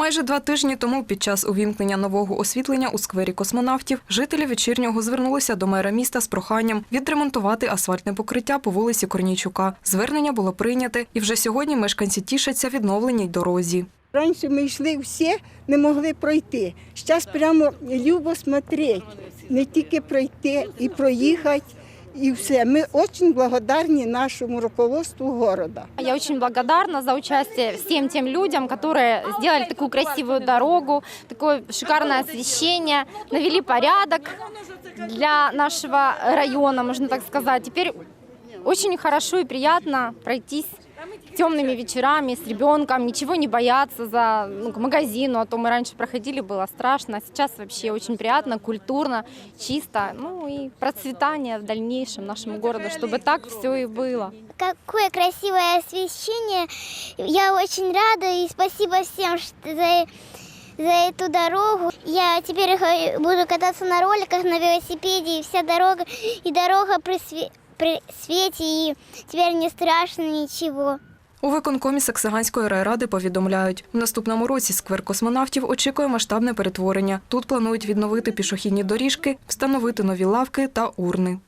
Майже два тижні тому, під час увімкнення нового освітлення у сквері космонавтів, жителі вечірнього звернулися до мера міста з проханням відремонтувати асфальтне покриття по вулиці Корнійчука. Звернення було прийняте, і вже сьогодні мешканці тішаться відновленій дорозі. Раніше ми йшли всі, не могли пройти. Зараз прямо любо смотреть, не тільки пройти і проїхати, і все. Ми дуже благодарні нашому руководству города. Я очень благодарна за участие всем тем людям, которые сделали такую красивую дорогу, такое шикарное освещение, навели порядок для нашего района, можно так сказать. Теперь очень хорошо и приятно пройтись темными вечерами с ребенком, ничего не бояться за ну, к магазину, а то мы раньше проходили, было страшно, а сейчас вообще очень приятно, культурно, чисто, ну и процветание в дальнейшем нашему городу, чтобы так все и было. Какое красивое освещение. Я очень рада и спасибо всем что- за, за эту дорогу. Я теперь хо- буду кататься на роликах, на велосипеде, и вся дорога, и дорога при, све- при світі, і тепер не страшно нічого. У виконкомі Саксаганської райради повідомляють, в наступному році сквер космонавтів очікує масштабне перетворення. Тут планують відновити пішохідні доріжки, встановити нові лавки та урни.